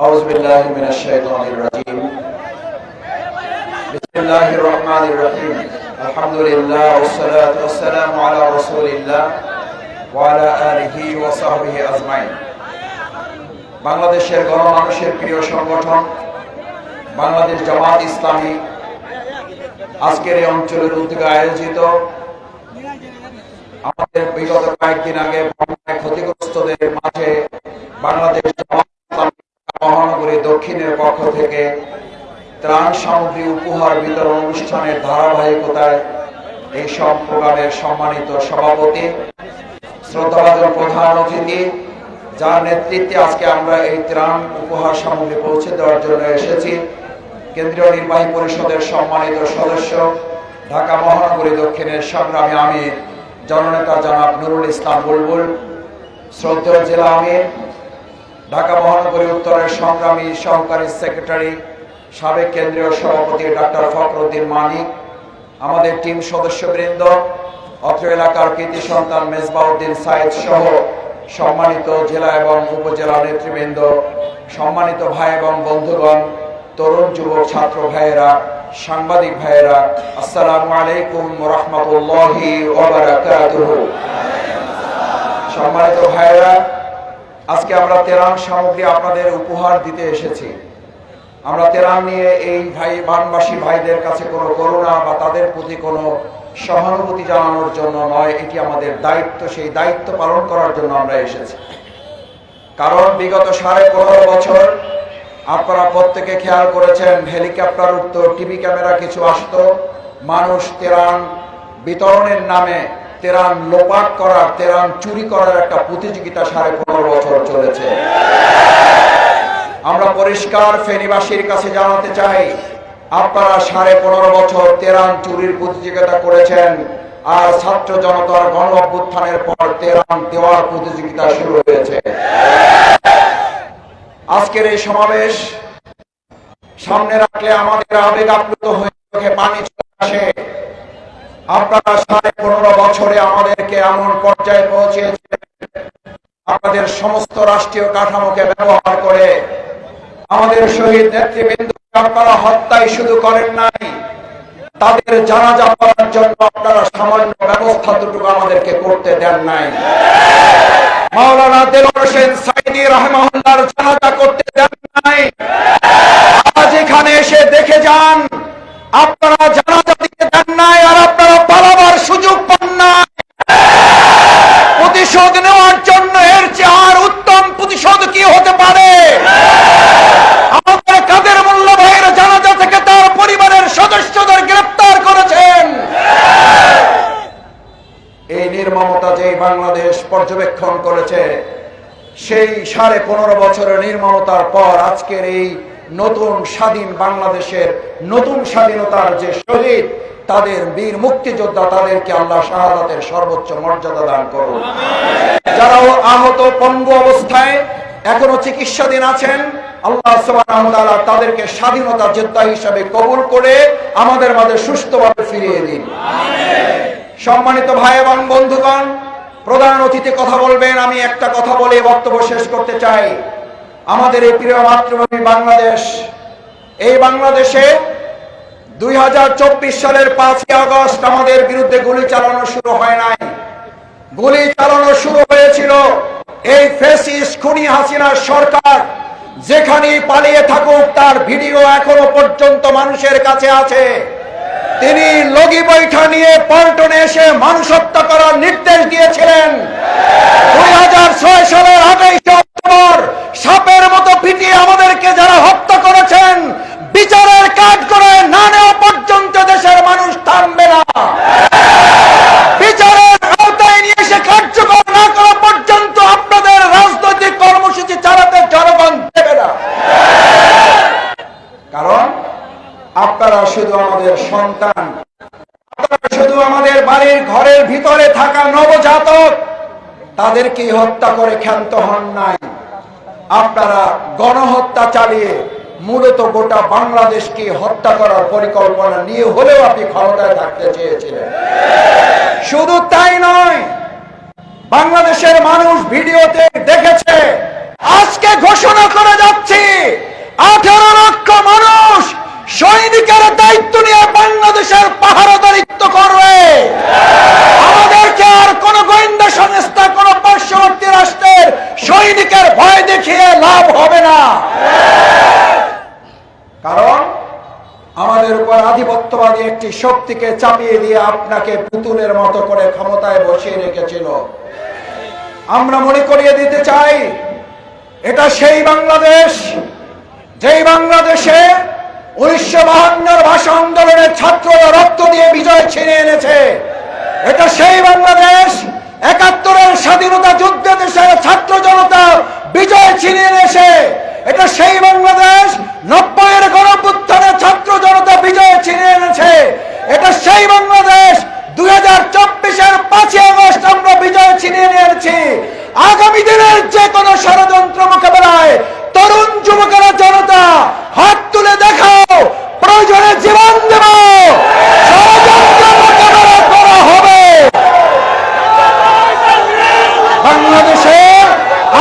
أعوذ بالله من الشيطان الرجيم بسم الله الرحمن الرحيم الحمد لله والصلاة والسلام على رسول الله وعلى آله وصحبه أجمعين বাংলাদেশের গণমানুষের প্রিয় সংগঠন বাংলাদেশ জামাত ইসলামী আজকের এই অঞ্চলের উদ্যোগে আয়োজিত আমাদের বিগত কয়েকদিন আগে বন্যায় ক্ষতিগ্রস্তদের মাঝে বাংলাদেশ জামাত মহানগরী দক্ষিণের পক্ষ থেকে। ত্রাণ সামগ্রী উপহার বিতরণ অনুষ্ঠানের ধারাবাহিকতায় এই সব প্রোগ্রামের সম্মানিত সভাপতি, শ্রদ্ধাভাজন প্রধান অতিথি, যার নেতৃত্বে আজকে আমরা এই ত্রাণ উপহার সামগ্রী পৌঁছে দেওয়ার জন্য এসেছি। কেন্দ্রীয় নির্বাহী পরিষদের সম্মানিত সদস্য, ঢাকা মহানগরী দক্ষিণের সংগ্রামী আমির, জননেতা জনাব নুরুল ইসলাম বুলবুল, শ্রদ্ধেয় জেলা আমির ঢাকা মহানগরী উত্তরের সংগ্রামী সহকারী সেক্রেটারি, সাবেক কেন্দ্রীয় সভাপতি ডাক্তার ফখরুদ্দিন মানিক, আমাদের টিম সদস্যবৃন্দ, অত্র এলাকার কৃতি সন্তান মেজবাউদ্দিন সাইদ সহ সম্মানিত জেলা এবং উপজেলা নেতৃবৃন্দ, সম্মানিত ভাই এবং বন্ধুগণ, তরুণ যুবক ছাত্র ভাইয়েরা, সাংবাদিক ভাইয়েরা, আসসালামু আলাইকুম রহমতুল্লাহি সম্মানিত ভাইয়েরা আজকে আমরা তেরাং সামগ্রী আপনাদের উপহার দিতে এসেছি। আমরা তেরাং নিয়ে এই ভাই, বানবাসী ভাইদের কাছে কোনো করুণা বা তাদের প্রতি কোনো সহানুভূতি জানানোর জন্য নয়, এটি আমাদের দায়িত্ব। সেই দায়িত্ব পালন করার জন্য আমরা এসেছি। কারণ বিগত সাড়ে পনেরো বছর আপনারা প্রত্যেকে খেয়াল করেছেন, হেলিকপ্টার উঠত, টিভি ক্যামেরা কিছু আসতো। মানুষ তেরান বিতরণের নামে তেরান লোপাট করার, তেরান চুরি করার একটা প্রতিযোগিতা সাড়ে পনেরো বছর চলেছে। আমরা পরিষ্কার ফেনীবাসীর কাছে জানাতে চাই, আপনারা সাড়ে পনেরো বছর তেরান চুরির প্রতিযোগিতা করেছেন আর ছাত্র জনতার গণ অভ্যুত্থানের পর তেরান দেওয়ার প্রতিযোগিতা শুরু হয়েছে। আজকের এই সমাবেশ সামনে রাখলে আমাদের আবেগ আপ্লুত হয়ে পানি চলে আসে। আপনারা সাড়ে পনেরো বছরে আমাদেরকে এমন পর্যায়ে পৌঁছেছিলেন আমাদের সমস্ত রাষ্ট্রীয় কাঠামোকে ব্যবহার করে আমাদের শহীদ নেতৃবৃন্দ আপনারা হত্যাই শুধু করেন নাই, তাদের জানাজা করার জন্য আপনারা সামান্য ব্যবস্থা দুটুকু আমাদেরকে করতে দেন নাই। মাওলানা দেলোয়ার হোসেন সাইদি রহমাহুল্লাহর জানাজা করতে দেন নাই। আজ এখানে এসে দেখে যান, আপনারা জানাজা দিতে দেন নাই আর আপনারা পালাবার সুযোগ পান নাই প্রতিশোধ নেওয়ার জন্য এর চেয়ে আর উত্তম প্রতিশোধ কি হতে পারে আমাদের কাদের মূল্য ভাইয়ের জানাজা থেকে তার পরিবারের সদস্যদের গ্রেপ্তার করেছেন এই নির্মমতা যে বাংলাদেশ পর্যবেক্ষণ করেছে সেই সাড়ে পনেরো বছরের নির্মমতার পর আজকের এই নতুন স্বাধীন বাংলাদেশের নতুন স্বাধীনতার যে শহীদ তাদের বীর মুক্তিযোদ্ধা তাদেরকে আল্লাহ শাহাদাতের সর্বোচ্চ মর্যাদা দান করুন। যারা আহত পঙ্গু অবস্থায় এখনও চিকিৎসাধীন আছেন আল্লাহ সুবহানাহু তাদেরকে স্বাধীনতা যোদ্ধা হিসাবে কবুল করে আমাদের মাঝে সুস্থভাবে ফিরিয়ে দিন। সম্মানিত ভাই এবং বন্ধুগণ প্রধান অতিথি কথা বলবেন, আমি একটা কথা বলে বক্তব্য শেষ করতে চাই। আমাদের এই প্রিয় মাতৃভূমি বাংলাদেশ, এই বাংলাদেশে দুই সালের পাঁচই আগস্ট আমাদের বিরুদ্ধে গুলি চালানো শুরু হয় নাই। গুলি চালানো শুরু হয়েছিল এই ফেসিস খুনি হাসিনার সরকার যেখানে পালিয়ে থাকুক তার ভিডিও এখনও পর্যন্ত মানুষের কাছে আছে। তিনি লগি বৈঠা নিয়ে পল্টনে এসে মানুষ হত্যা করার নির্দেশ দিয়েছিলেন। দুই হাজার ছয় সালের আঠাইশে অক্টোবর সাপের মতো পিটিয়ে আমাদেরকে যারা হত্যা করেছেন, বিচারের কাজ তাদেরকে হত্যা করে ক্ষান্ত হন নাই। আপনারা গণহত্যা চালিয়ে মূলত গোটা বাংলাদেশকে হত্যা করার পরিকল্পনা নিয়ে হলেও আপনি ক্ষমতায় থাকতে চেয়েছিলেন। শুধু তাই নয়, বাংলাদেশের মানুষ ভিডিওতে দেখেছে, আজকে ঘোষণা করে যাচ্ছি, আঠারো লক্ষ মানুষ সৈনিকের দায়িত্ব নিয়ে বাংলাদেশের পাহারা দায়িত্ব করবে। আমাদেরকে আর কোন গোয়েন্দা শক্তিকে চাপিয়ে দিয়ে আপনাকে পুতুলের মতো করে ক্ষমতায় বসিয়ে রেখেছিল। আমরা মনে করিয়ে দিতে চাই, এটা সেই বাংলাদেশ, যেই বাংলাদেশে উনিশশো বাহান্নর ভাষা আন্দোলনের ছাত্ররা রক্ত দিয়ে বিজয় ছিনিয়ে এনেছে। এটা সেই বাংলাদেশ, একাত্তরের স্বাধীনতা যুদ্ধে দেশের ছাত্র জনতা বিজয় ছিনিয়ে এনেছে। এটা সেই বাংলাদেশ, নব্বইয়ের গণপুত্থানের ছাত্র জনতা বিজয় ছিনিয়ে এনেছে। এটা সেই বাংলাদেশ। দুই হাজার চব্বিশের পাঁচই আগস্ট আমরা বিজয় ছিনিয়ে নিয়েছি। আগামী দিনের যে কোনো ষড়যন্ত্র মোকাবেলায় তরুণ যুবকেরা জনতা হাত তুলে দেখাও প্রয়োজনে জীবন দেব ষড়যন্ত্র মোকাবেলা করা হবে বাংলাদেশে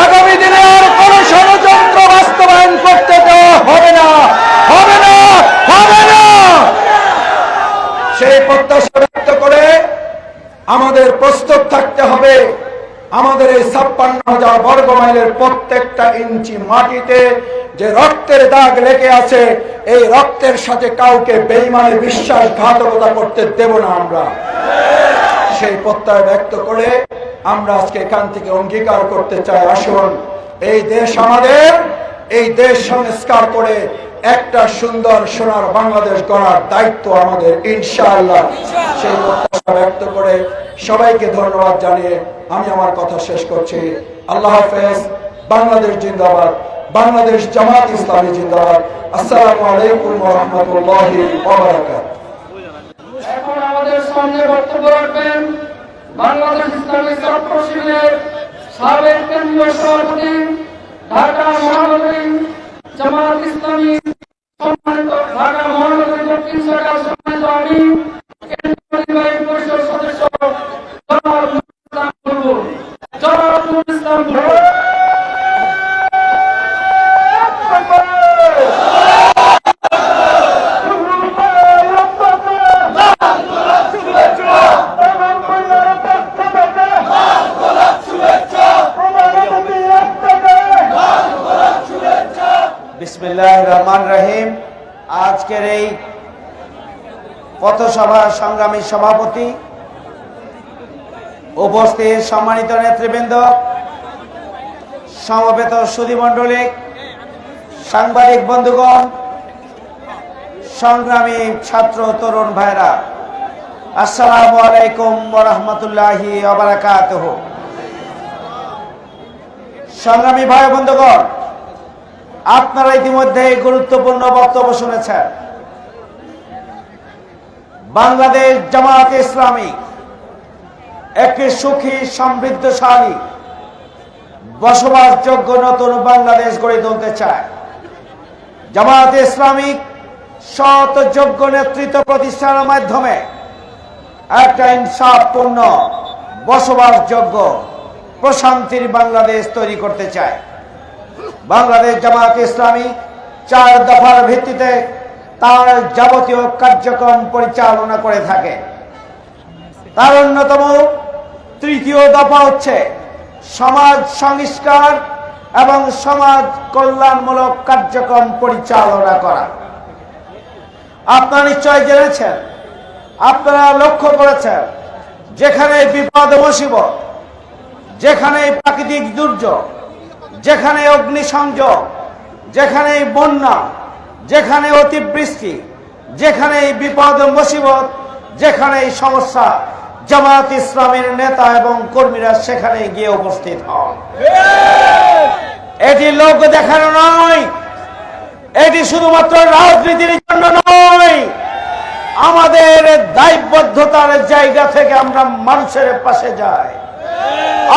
আগামী দিনে আর কোন ষড়যন্ত্র বাস্তবায়ন করতে দেওয়া হবে না হবে না হবে না সেই প্রত্যাশা ব্যক্ত করে আমাদের প্রস্তুত থাকতে হবে আমাদের এই ছাপ্পান্ন হাজার বর্গ মাইলের প্রত্যেকটা ইঞ্চি মাটিতে যে রক্তের দাগ লেগে আছে, এই রক্তের সাথে কাউকে বেইমানে বিশ্বাসঘাতকতা করতে দেব না আমরা। সেই প্রত্যয় ব্যক্ত করে আমরা আজকে এখান থেকে অঙ্গীকার করতে চাই। আসুন, এই দেশ আমাদের, এই দেশ সংস্কার করে একটা সুন্দর সোনার বাংলাদেশ গড়ার দায়িত্ব আমাদের, ইনশাআল্লাহ। সেই প্রত্যাশা ব্যক্ত করে সবাইকে ধন্যবাদ জানিয়ে আমি আমার কথা শেষ করছি। আল্লাহ হাফেজ, বাংলাদেশ জিন্দাবাদ, বাংলাদেশ জামাত ইসলামী জিন্দাবাদ। আসসালামু আলাইকুম রহমতুল্লাহি এখন আমাদের সামনে ঢাকা মহানগরী ঢাকা মহানগরী দক্ষিণ শাখার সম্মানিত আমি কেন্দ্রীয় নির্বাহী পরিষদ সদস্য জনাব নুরুল ইসলাম বুলবুল জনাব নুরুল ইসলাম বুলবুল বিসমিল্লাহ রহমান রহিম আজকের এই পথসভার সংগ্রামী সভাপতি, উপস্থিত সম্মানিত নেতৃবৃন্দ, সমবেত সুধীমণ্ডলী সাংবাদিক বন্ধুগণ, সংগ্রামী ছাত্র তরুণ ভাইরা, আসসালামু আলাইকুম রহমতুল্লাহি সংগ্রামী ভাই বন্ধুগণ, আপনারা ইতিমধ্যে গুরুত্বপূর্ণ বক্তব্য শুনেছেন। বাংলাদেশ জামাত ইসলামী, একটি সুখী, সমৃদ্ধশালী, বসবাসযোগ্য নতুন বাংলাদেশ গড়ে তুলতে চায়। জামাত ইসলামিক সৎ, যোগ্য নেতৃত্ব প্রতিষ্ঠানের মাধ্যমে একটা ইনসাফপূর্ণ, বসবাসযোগ্য, প্রশান্তির বাংলাদেশ তৈরি করতে চায়। বাংলাদেশ জামাত ইসলামী চার দফার ভিত্তিতে তার যাবতীয় কার্যক্রম পরিচালনা করে থাকে। তার অন্যতম তৃতীয় দফা হচ্ছে সমাজ সংস্কার এবং সমাজ কল্যাণমূলক কার্যক্রম পরিচালনা করা। আপনারা নিশ্চয় জেনেছেন, আপনারা লক্ষ্য করেছেন, যেখানে বিপদ মুসিবত যেখানে প্রাকৃতিক দুর্যোগ, যেখানে অগ্নিসংযোগ, যেখানে বন্যা যেখানে অতিবৃষ্টি যেখানে বিপদ মুসিবত, যেখানে সমস্যা, জামাত ইসলামের নেতা এবং কর্মীরা সেখানে গিয়ে উপস্থিত হন। এটি লোক দেখানো নয়। এটি শুধুমাত্র রাজনীতির জন্য নয়। আমাদের দায়বদ্ধতার জায়গা থেকে আমরা মানুষের পাশে যাই।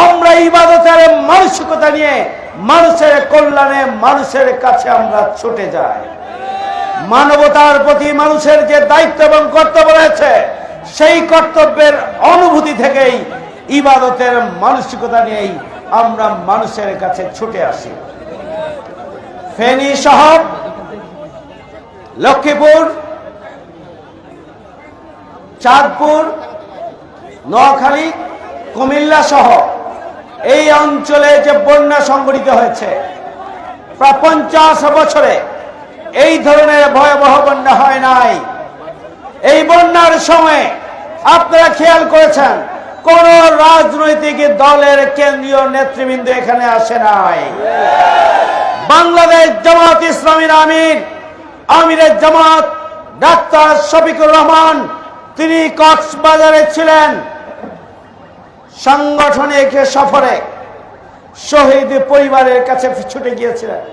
আমরা ইবাদতের মানসিকতা নিয়ে, মানুষের কল্যাণে, মানুষের কাছে আমরা ছুটে যাই। মানবতার প্রতি মানুষের যে দায়িত্ব এবং কর্তব্য রয়েছে, সেই কর্তব্যের অনুভূতি থেকেই ইবাদতের মানসিকতা নিয়েই আমরা মানুষের কাছে ছুটে আসি। ফেনী শহর, লক্ষ্মীপুর, চাঁদপুর, নোয়াখালী, কুমিল্লা সহ এই অঞ্চলে যে বন্যা সংঘটিত হয়েছে, প্রায় পঞ্চাশ বছরে এই ধরনের ভয়াবহ বন্যা হয় নাই। এই বন্যার সময় আপনারা খেয়াল করেছেন, কোন রাজনৈতিক দলের কেন্দ্রীয় নেতৃবৃন্দ এখানে আসে নাই। বাংলাদেশ জামাত ইসলামীর আমির, আমিরের জামাত ডাক্তার শফিকুর রহমান, তিনি কক্সবাজারে ছিলেন। সাংগঠনিক সফরে শহীদ পরিবারের কাছে ছুটে গিয়েছিলেন।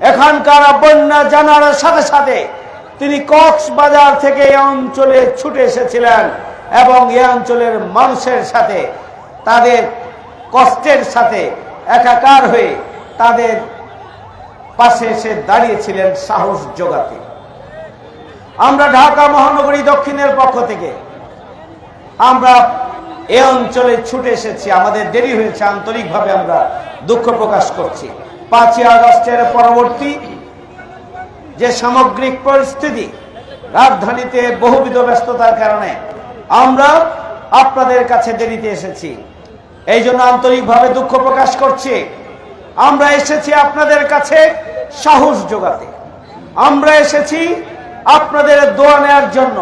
এখানকার বন্যা জানার সাথে সাথে তিনি কক্সবাজার থেকে এই অঞ্চলে ছুটে এসেছিলেন এবং এই অঞ্চলের মানুষের সাথে, তাদের কষ্টের সাথে একাকার হয়ে তাদের পাশে এসে দাঁড়িয়েছিলেন সাহস যোগাতে আমরা ঢাকা মহানগরী দক্ষিণের পক্ষ থেকে আমরা এ অঞ্চলে ছুটে এসেছি। আমাদের দেরি হয়েছে, আন্তরিকভাবে আমরা দুঃখ প্রকাশ করছি। পাঁচই আগস্টের পরবর্তী যে সামগ্রিক পরিস্থিতি রাজধানীতে বহুবিধ ব্যস্ততার কারণে আমরা আপনাদের কাছে দেরিতে এসেছি। এই জন্য আন্তরিকভাবে দুঃখ প্রকাশ করছি। আমরা এসেছি আপনাদের কাছে সাহস যোগাতে। আমরা এসেছি আপনাদের দোয়া নেওয়ার জন্য,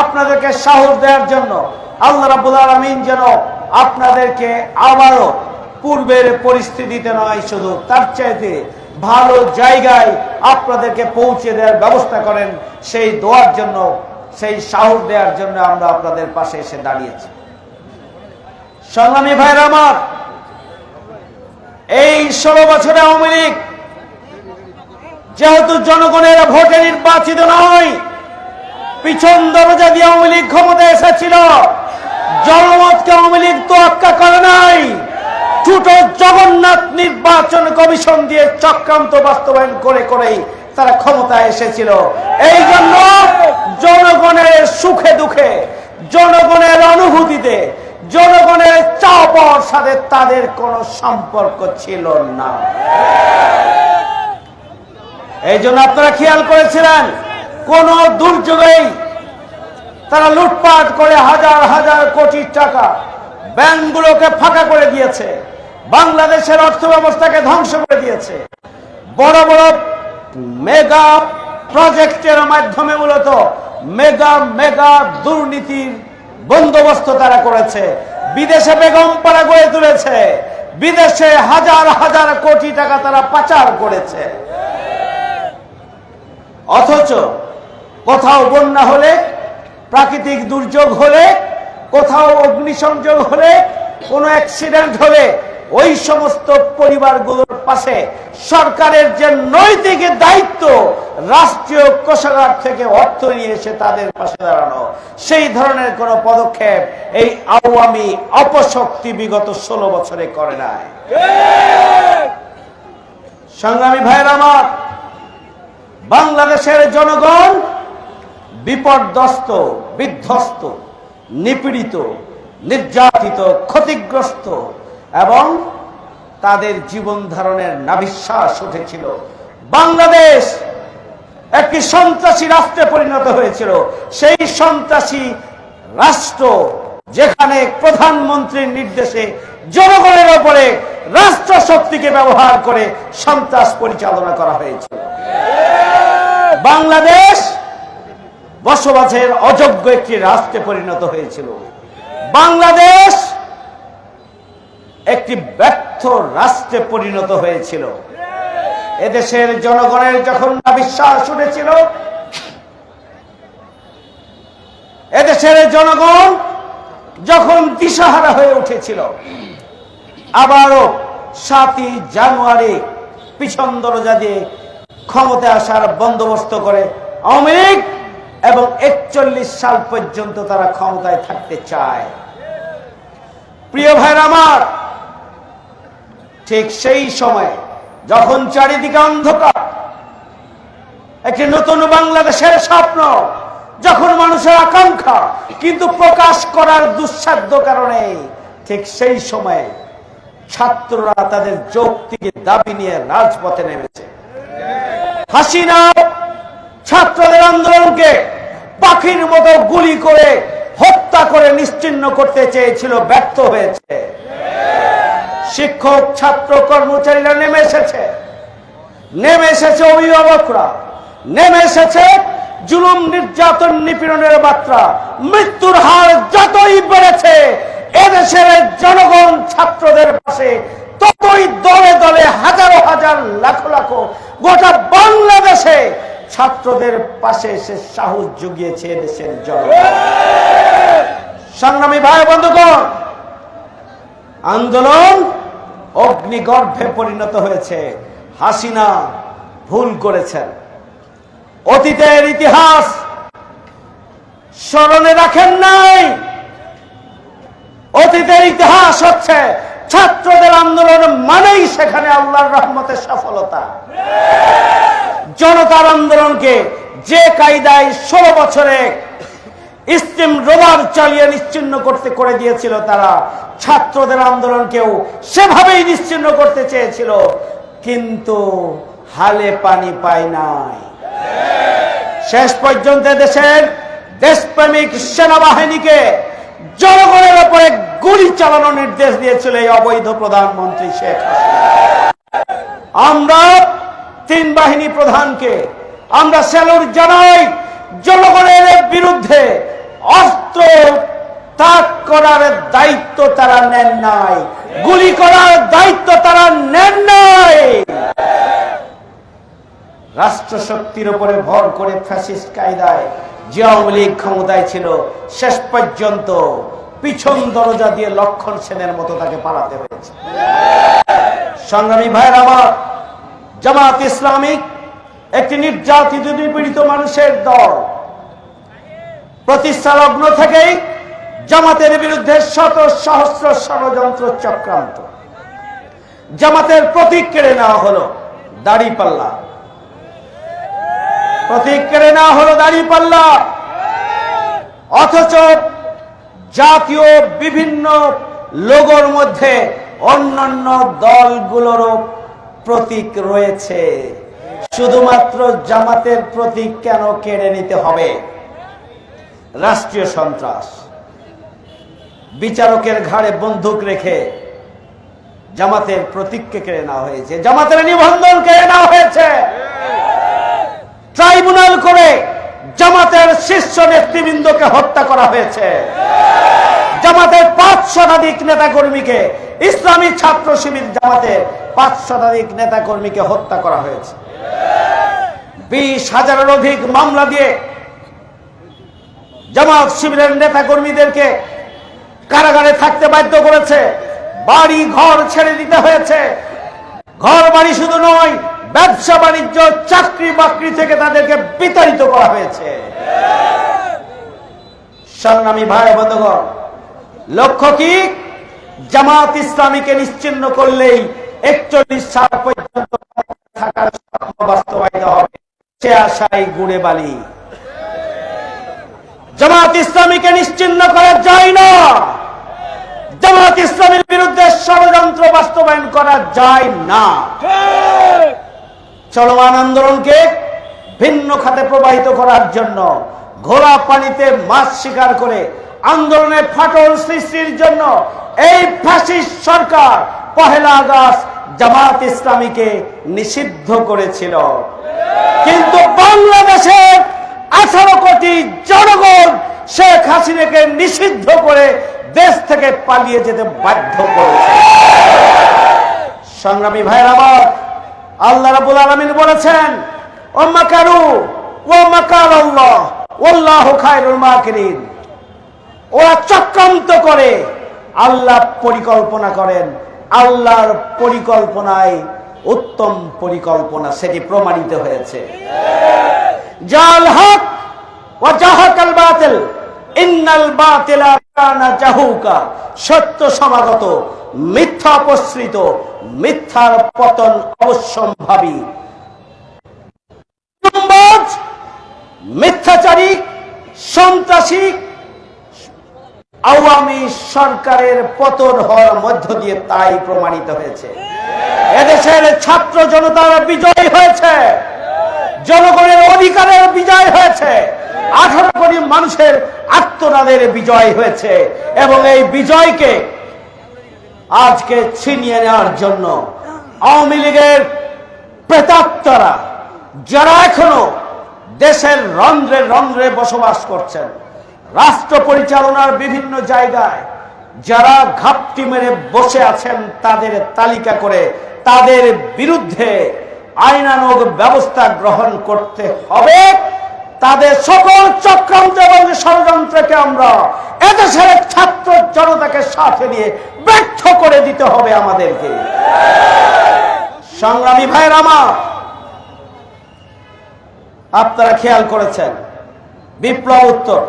আপনাদেরকে সাহস দেওয়ার জন্য। আল্লাহ রাবুল আলমিন যেন আপনাদেরকে আবারও পূর্বের পরিস্থিতিতে নয়, শুধু তার চাইতে ভালো জায়গায় আপনাদেরকে পৌঁছে দেওয়ার ব্যবস্থা করেন, সেই দোয়ার জন্য, সেই সাহস দেওয়ার জন্য আমরা আপনাদের পাশে এসে দাঁড়িয়েছি। সংগ্রামী ভাইয়ের আমার, এই ষোলো বছরে আওয়ামী লীগ যেহেতু জনগণের ভোটে নির্বাচিত নয়, পিছন দরজা দিয়ে আওয়ামী লীগ ক্ষমতায় এসেছিল, জনমতকে আওয়ামী লীগ তোয়াক্কা করে নাই। ছোট জগন্নাথ নির্বাচন কমিশন দিয়ে চক্রান্ত বাস্তবায়ন করে করেই তারা ক্ষমতায় এসেছিল। এই জন্য জনগণের সুখে দুঃখে, জনগণের অনুভূতিতে, জনগণের চাওয়া সাথে তাদের কোনো সম্পর্ক ছিল না। এই জন্য আপনারা খেয়াল করেছিলেন, কোন দুর্যোগেই তারা লুটপাট করে হাজার হাজার কোটি টাকা ব্যাংকগুলোকে ফাঁকা করে দিয়েছে। বাংলাদেশের অর্থ ব্যবস্থাকে ধ্বংস করে দিয়েছে। বড় বড় মেগা প্রজেক্টের মাধ্যমে মূলত মেগা মেগা দুর্নীতির বন্দোবস্ত তারা করেছে। বিদেশে বেগম পাড়া গড়ে তুলেছে। বিদেশে হাজার হাজার কোটি টাকা তারা পাচার করেছে। অথচ কোথাও বন্যা হলে, প্রাকৃতিক দুর্যোগ হলে কোথাও অগ্নিসংযোগ হলে, কোনো অ্যাক্সিডেন্ট হলে, ওই সমস্ত পরিবারগুলোর পাশে সরকারের যে নৈতিক দায়িত্ব, রাষ্ট্রীয় কোষাগার থেকে অর্থ নিয়ে এসে তাদের পাশে দাঁড়ানো, সেই ধরনের কোন পদক্ষেপ এই আওয়ামী অপশক্তি বিগত ষোলো বছরে করে নাই। সংগ্রামী ভাইয়ের আমার, বাংলাদেশের জনগণ বিপদস্ত বিধ্বস্ত। নিপীড়িত, নির্যাতিত, ক্ষতিগ্রস্ত এবং তাদের জীবন ধারণের নাবিশ্বাস উঠেছিল। বাংলাদেশ একটি সন্ত্রাসী রাষ্ট্রে পরিণত হয়েছিল। সেই সন্ত্রাসী রাষ্ট্র যেখানে প্রধানমন্ত্রীর নির্দেশে জনগণের ওপরে রাষ্ট্র শক্তিকে ব্যবহার করে সন্ত্রাস পরিচালনা করা হয়েছিল। বাংলাদেশ বসবাসের অযোগ্য একটি রাষ্ট্রে পরিণত হয়েছিল। বাংলাদেশ একটি ব্যর্থ রাষ্ট্রে পরিণত হয়েছিল। এদেশের জনগণের যখন না বিশ্বাস উঠেছিল, এদেশের জনগণ যখন দিশাহারা হয়ে উঠেছিল, আবারও সাতই জানুয়ারি পিছন দরজা দিয়ে ক্ষমতায় আসার বন্দোবস্ত করে আওয়ামী এবং একচল্লিশ সাল পর্যন্ত তারা ক্ষমতায় থাকতে চায়। প্রিয় ভাইরা আমার, ঠিক সেই সময় যখন চারিদিকে অন্ধকার, একটি নতুন বাংলাদেশের স্বপ্ন, যখন মানুষের আকাঙ্ক্ষা, কিন্তু প্রকাশ করার দুঃসাধ্য কারণে, ঠিক সেই সময় ছাত্ররা তাদের যৌক্তিক দাবি নিয়ে রাজপথে নেমেছে। হাসিনা ছাত্রদের আন্দোলনকে পাখির মতো গুলি করে হত্যা করে নিশ্চিন্ন করতে চেয়েছিল, ব্যর্থ হয়েছে। শিক্ষক, ছাত্র, কর্মচারীরা নেমে এসেছে। নেমে এসেছে অভিভাবকরা। নেমে এসেছে জুলুম, নির্যাতন, নিপীড়নের মাত্রা মৃত্যুর হার যতই বেড়েছে, এদেশের জনগণ ছাত্রদের পাশে ততই দলে দলে হাজারো হাজার লাখো লাখো গোটা বাংলাদেশে ছাত্রদের পাশে এসে সাহস জুগিয়েছে এদেশের জনগণ। সংগ্রামী ভাই বন্ধুগণ, আন্দোলন অগ্নিগর্ভে পরিণত হয়েছে। হাসিনা ভুল করেছেন। অতীতের ইতিহাস স্মরণে রাখেন নাই। অতীতের ইতিহাস হচ্ছে ছাত্রদের আন্দোলন মানেই সেখানে আল্লাহর রহমতের সফলতা। জনতার আন্দোলনকে যে কায়দায় ষোলো বছরে স্টিম রোলার চালিয়ে নিশ্চিন্ন করতে করে দিয়েছিল তারা, ছাত্রদের আন্দোলনকেও সেভাবেই নিশ্চিন্ন করতে চেয়েছিল, কিন্তু হালে পানি পায় নাই। শেষ পর্যন্ত দেশের দেশপ্রেমিক সেনাবাহিনীকে জনগণের উপরে গুলি চালানোর নির্দেশ দিয়েছিল এই অবৈধ প্রধানমন্ত্রী শেখ আমরা তিন বাহিনী প্রধানকে, আমরা স্যালুট জানাই জনগণের বিরুদ্ধে অস্ত্র তাক করার দায়িত্ব তারা নেন নাই, গুলি করার দায়িত্ব তারা নেন নাই। রাষ্ট্র শক্তির উপরে ভর করে ফ্যাসিস্ট কায়দায় যে আওয়ামী লীগ ক্ষমতায় ছিল, শেষ পর্যন্ত পিছন দরজা দিয়ে লক্ষণ সেনের মতো তাকে পালাতে হয়েছে। সংগ্রামী ভাইয়ের আমার, জামাত ইসলামিক, একটি নির্যাতিত, নিপীড়িত মানুষের দল। প্রতিষ্ঠা লগ্ন থেকেই জামাতের বিরুদ্ধে শত সহস্র ষড়যন্ত্র চক্রান্ত। জামাতের প্রতীক কেড়ে নেওয়া হলো দাড়ি পাল্লা প্রতীক কেড়ে হলো দাড়ি পাল্লা। অথচ জাতীয় বিভিন্ন লোগোর মধ্যে অন্যান্য দলগুলোরও প্রতীক রয়েছে। শুধুমাত্র জামাতের প্রতীক কেন কেড়ে নিতে হবে? রাষ্ট্রীয় সন্ত্রাস। বিচারকের ঘাড়ে বন্দুক রেখে জামাতের প্রতীককে কেড়ে নেওয়া হয়েছে। জামাতের নিবন্ধন কেড়ে নেওয়া হয়েছে। ট্রাইব্যুনাল করে জামাতের শীর্ষ নেতৃবৃন্দকে হত্যা করা হয়েছে। জামাতের পাঁচ শতাধিক নেতা কর্মীকে ইসলামী ছাত্র শিবির জামাতের পাঁচ শতাধিক নেতা কর্মীকে হত্যা করা হয়েছে। বিশ হাজারের অধিক মামলা দিয়ে জামাত শিবিরের নেতা কর্মীদেরকে কারাগারে থাকতে বাধ্য করেছে। বাড়ি ঘর ছেড়ে দিতে হয়েছে। ঘর বাড়ি শুধু নয় ব্যবসা বাণিজ্য, চাকরি বাকরি থেকে তাদেরকে বিতাড়িত করা হয়েছে। সংগ্রামী ভাই বন্ধুগণ, লক্ষ্য কি? জামাত ইসলামীকে নিশ্চিন্ন করলেই একচল্লিশ সাল পর্যন্ত থাকার স্বপ্ন বাস্তবায়িত হবে। সে আশাই গুড়ে বালি। জামাত ইসলামীকে নিশ্চিন্ন করা যায় না। জামাত ইসলামের বিরুদ্ধে ষড়যন্ত্র বাস্তবায়ন করা যায় না। চলমান আন্দোলনকে ভিন্ন খাতে প্রবাহিত করার জন্য ঘোলা পানিতে মাছ শিকার করে আন্দোলনে ফাটল সৃষ্টির জন্য এই ফ্যাসিস্ট সরকার পহেলা আগস্ট জামাত ইসলামীকে নিষিদ্ধ করেছিল। কিন্তু বাংলাদেশের আঠারো কোটি জনগণ শেখ হাসিনাকে নিষিদ্ধ করে দেশ থেকে পালিয়ে যেতে বাধ্য করেছে। সংগ্রামী ভাইয়ের আমার আল্লাহ রাবুল আলমিন বলেছেন ও ওরা চক্রান্ত করে, আল্লাহ পরিকল্পনা করেন। আল্লাহর পরিকল্পনায় উত্তম পরিকল্পনা সেটি প্রমাণিত হয়েছে। জাল হক ও জাহাকাল বাতিল, ইন্নাল বাতিলা কানা সত্য সমাগত, মিথ্যা অপসৃত মিথ্যার পতন অবশ্যম্ভাবী। মিথ্যাচারী, সন্ত্রাসী আওয়ামী সরকারের পতন হওয়ার মধ্য দিয়ে তাই প্রমাণিত হয়েছে। এদেশের ছাত্র জনতার বিজয় হয়েছে। জনগণের অধিকারের বিজয় হয়েছে। আঠারো কোটি মানুষের আত্মনাদের বিজয় হয়েছে এবং এই বিজয়কে আজকে ছিনিয়ে নেওয়ার জন্য আওয়ামী লীগের প্রেতাত্মারা যারা এখনও দেশের রন্ধ্রে রন্ধ্রে বসবাস করছেন, রাষ্ট্র পরিচালনার বিভিন্ন জায়গায় যারা ঘাপটি মেরে বসে আছেন তাদের তালিকা করে তাদের বিরুদ্ধে আইনানুগ ব্যবস্থা গ্রহণ করতে হবে। তাদের সকল চক্রান্ত এবং ষড়যন্ত্রকে আমরা এদেশের ছাত্র জনতাকে সাথে নিয়ে ব্যর্থ করে দিতে হবে আমাদেরকে। সংগ্রামী ভাইয়ের আমার, আপনারা খেয়াল করেছেন, বিপ্লব উত্তর,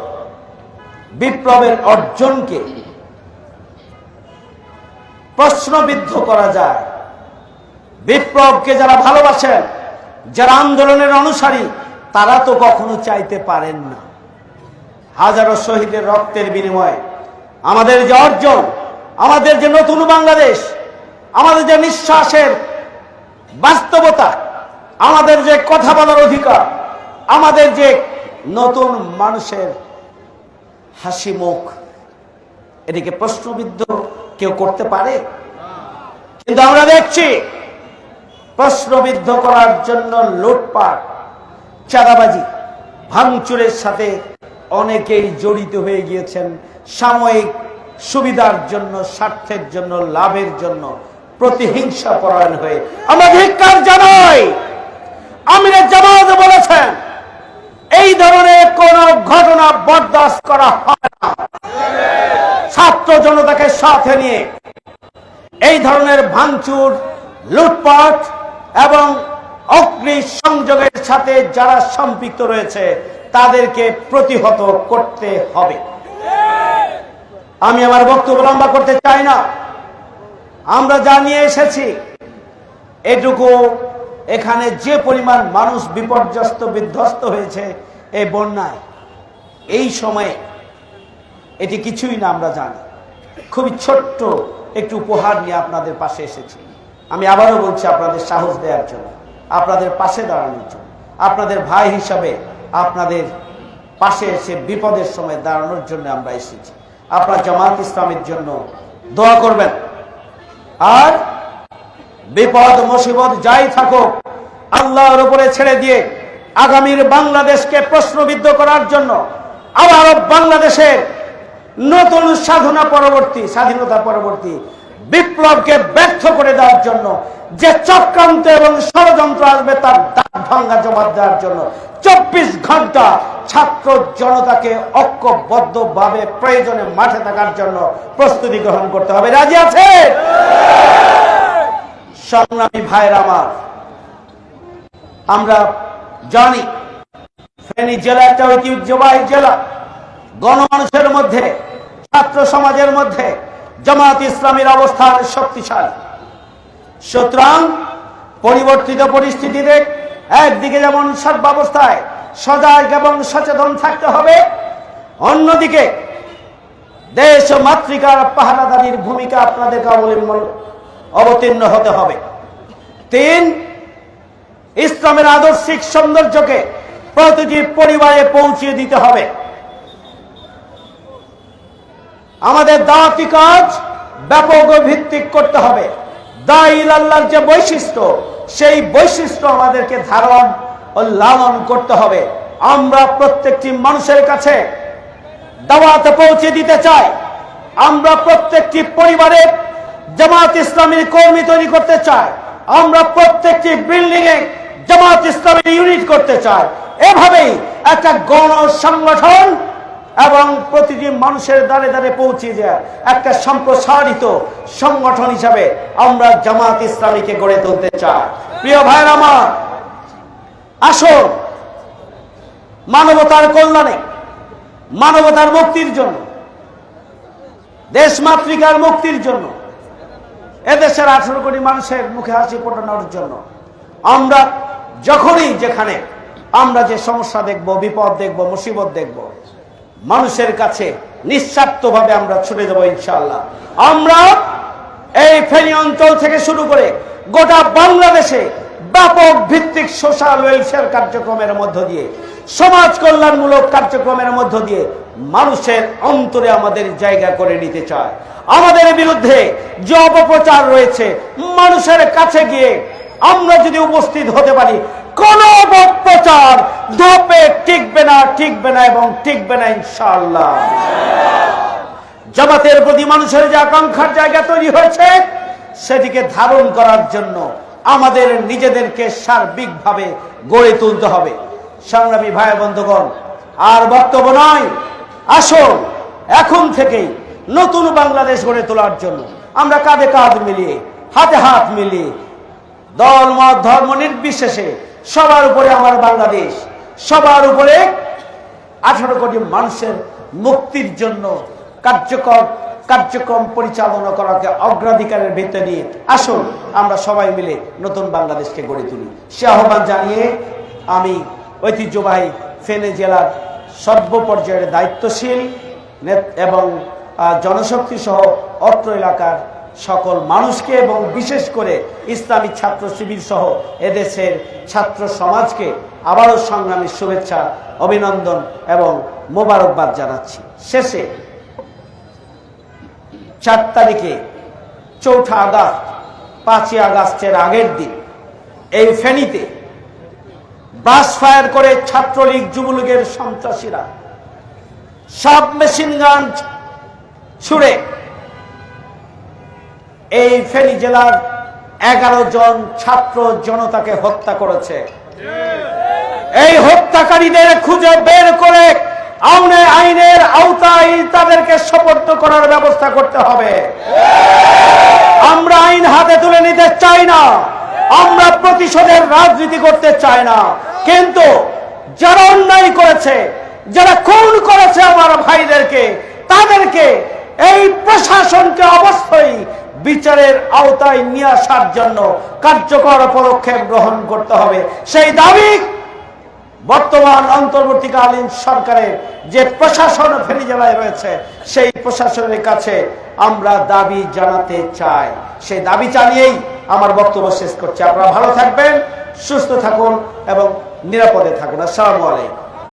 বিপ্লবের অর্জনকে প্রশ্নবিদ্ধ করা যায়। বিপ্লবকে যারা ভালোবাসেন, যারা আন্দোলনের অনুসারী, তারা তো কখনো চাইতে পারেন না। হাজারো শহীদের রক্তের বিনিময়ে আমাদের যে অর্জন আমাদের যে নতুন বাংলাদেশ, আমাদের যে নিঃশ্বাসের বাস্তবতা, আমাদের যে কথা বলার অধিকার, আমাদের যে নতুন মানুষের হাসি মুখ এটিকে প্রশ্নবিদ্ধ কেউ করতে পারে? কিন্তু আমরা দেখছি, প্রশ্নবিদ্ধ করার জন্য লুটপাট, চাঁদাবাজি, ভাঙচুরের সাথে অনেকেই জড়িত হয়ে গিয়েছেন সাময়িক সুবিধার জন্য, স্বার্থের জন্য, লাভের জন্য প্রতিহিংসা পরায়ণ হয়ে ধিক্কার জানাই। জামাত বলেছেন, এই ধরনের কোন ঘটনা বরদাস্ত করা হয় না। ছাত্র জনতাকে সাথে নিয়ে এই ধরনের ভাঙচুর, লুটপাট এবং অগ্নি সংযোগের সাথে যারা সম্পৃক্ত রয়েছে, তাদেরকে প্রতিহত করতে হবে। আমি আমার বক্তব্য লম্বা করতে চাই না। আমরা যা নিয়ে এসেছি, এটুকু এখানে যে পরিমাণ মানুষ বিপর্যস্ত, বিধ্বস্ত হয়েছে এই বন্যায়, এই সময়ে এটি কিছুই না আমরা জানি। খুবই ছোট্ট একটু উপহার নিয়ে আপনাদের পাশে এসেছি। আমি আবারও বলছি, আপনাদের সাহস দেওয়ার জন্য, আপনাদের পাশে দাঁড়ানোর জন্য, আপনাদের ভাই হিসাবে আপনাদের পাশে এসে বিপদের সময় দাঁড়ানোর জন্য আমরা এসেছি। আপনার জামাত ইসলামের জন্য দোয়া করবেন। আর বিপদ, মুসিবত যাই থাকুক, আল্লাহর উপরে ছেড়ে দিয়ে আগামীর বাংলাদেশকে প্রশ্নবিদ্ধ করার জন্য আবারও বাংলাদেশের নতুন সাধনা পরবর্তী, স্বাধীনতা পরবর্তী বিপ্লবকে ব্যর্থ করে দেওয়ার জন্য যে চক্রান্ত এবং ষড়যন্ত্র আসবে তার দাঁত ভাঙ্গা জবাব দেওয়ার জন্য চব্বিশ ঘণ্টা ছাত্র জনতাকে ঐক্যবদ্ধ ভাবে প্রয়োজনে মাঠে থাকার জন্য প্রস্তুতি গ্রহণ করতে হবে। রাজি আছে? সংগ্রামী ভাইয়ের আমার, আমরা জানি, ফেনী জেলা একটা ঐতিহ্যবাহী জেলা। গণমানুষের মধ্যে, ছাত্র সমাজের মধ্যে জামাত ইসলামীর অবস্থান শক্তিশালী। সুতরাং পরিবর্তিত পরিস্থিতিতে একদিকে যেমন সর্বাবস্থায় সজাগ এবং সচেতন থাকতে হবে, অন্যদিকে দেশ ও মাতৃকার পাহারাদারির ভূমিকা আপনাদেরকে অবলম্বন অবতীর্ণ হতে হবে। তিন, ইসলামের আদর্শিক সৌন্দর্যকে প্রতিটি পরিবারে পৌঁছিয়ে দিতে হবে। আমাদের দাওয়াতি কাজ ব্যাপক ভিত্তিক করতে হবে। দাইল আল্লাহর যে বৈশিষ্ট্য, সেই বৈশিষ্ট্য আমাদেরকে ধারণ ও লালন করতে হবে। আমরা প্রত্যেকটি মানুষের কাছে দাওয়াতে পৌঁছে দিতে চাই। আমরা প্রত্যেকটি পরিবারে জামাত ইসলামীর কর্মী তৈরি করতে চাই। আমরা প্রত্যেকটি বিল্ডিং এ জামাত ইসলামী ইউনিট করতে চাই। এভাবেই একটা গণ সংগঠন এবং প্রতিটি মানুষের দ্বারে দ্বারে পৌঁছে যায় একটা সম্প্রসারিত সংগঠন হিসাবে আমরা জামাত ইসলামীকে গড়ে তুলতে চাই। প্রিয় ভাইয়ের আমার, আসুন মানবতার কল্যাণে, মানবতার মুক্তির জন্য দেশ মাতৃকার মুক্তির জন্য, এদেশের আঠারো কোটি মানুষের মুখে হাসি ফোটানোর জন্য, আমরা যখনই যেখানে, আমরা যে সমস্যা দেখব, বিপদ দেখব, মুসিবত দেখব মানুষের কাছে নিঃস্বার্থভাবে আমরা ছুটে দেবো ইনশাল্লাহ আমরা এই ফেনী অঞ্চল থেকে শুরু করে গোটা বাংলাদেশে ব্যাপক ভিত্তিক সোশ্যাল ওয়েলফেয়ার কার্যক্রমের মধ্য দিয়ে, সমাজ কল্যাণমূলক কার্যক্রমের মধ্য দিয়ে মানুষের অন্তরে আমাদের জায়গা করে নিতে চায়। আমাদের বিরুদ্ধে যে অপপ্রচার রয়েছে, মানুষের কাছে গিয়ে আমরা যদি উপস্থিত হতে পারি কোন প্রচার ধপে টিকবে না টিকবে না এবং টিকবে না ইনশাআল্লাহ। জামাতের প্রতি মানুষের যে আকাঙ্ক্ষার জায়গা তৈরি হয়েছে, সেটিকে ধারণ করার জন্য আমাদের নিজেদেরকে সার্বিকভাবে গড়ে তুলতে হবে। সংগ্রামী ভাই বন্ধুগণ, আর বক্তব্য নয় আসুন এখন থেকেই নতুন বাংলাদেশ গড়ে তোলার জন্য আমরা কাঁধে কাঁধ মিলিয়ে, হাতে হাত মিলিয়ে দল, মত, ধর্ম নির্বিশেষে সবার উপরে আমার বাংলাদেশ, সবার উপরে আঠারো কোটি মানুষের মুক্তির জন্য কার্যকর কার্যক্রম পরিচালনা করাকে অগ্রাধিকারের ভিত্তি নিয়ে আসুন, আমরা সবাই মিলে নতুন বাংলাদেশকে গড়ে তুলি। সে আহ্বান জানিয়ে আমি ঐতিহ্যবাহী ফেনে জেলার সর্বপর্যায়ের দায়িত্বশীল এবং জনশক্তি সহ অত্র এলাকার সকল মানুষকে এবং বিশেষ করে ইসলামী ছাত্র শিবির সহ এদেশের ছাত্র সমাজকে আবারও সংগ্রামী শুভেচ্ছা, অভিনন্দন এবং মোবারকবাদ জানাচ্ছি। শেষে চার তারিখে চৌঠা আগস্ট, পাঁচই আগস্টের আগের দিন এই ফেনীতে বাস ফায়ার করে ছাত্রলীগ, যুবলীগের সন্ত্রাসীরা সাব মেশিন গান ছুড়ে এই ফেনী জেলার এগারো জন ছাত্র জনতাকে হত্যা করেছে। এই হত্যাকারীদের খুঁজে বের করে আইনে আইনের আওতায় তাদেরকে সপর্দ করার ব্যবস্থা করতে হবে। আমরা আইন হাতে তুলে নিতে চাই না। আমরা প্রতিশোধের রাজনীতি করতে চাই না। কিন্তু যারা অন্যায় করেছে, যারা খুন করেছে আমার ভাইদেরকে, তাদেরকে এই প্রশাসনকে অবশ্যই বিচারের আওতায় নিয়ে আসার জন্য কার্যকর পদক্ষেপ গ্রহণ করতে হবে। সেই দাবি বর্তমান অন্তর্বর্তীকালীন সরকারের যে প্রশাসন ফেনী জেলায় রয়েছে, সেই প্রশাসনের কাছে আমরা দাবি জানাতে চাই। সেই দাবি চালিয়েই আমার বক্তব্য শেষ করছি। আপনারা ভালো থাকবেন, সুস্থ থাকুন এবং নিরাপদে থাকুন। আসসালামু আলাইকুম।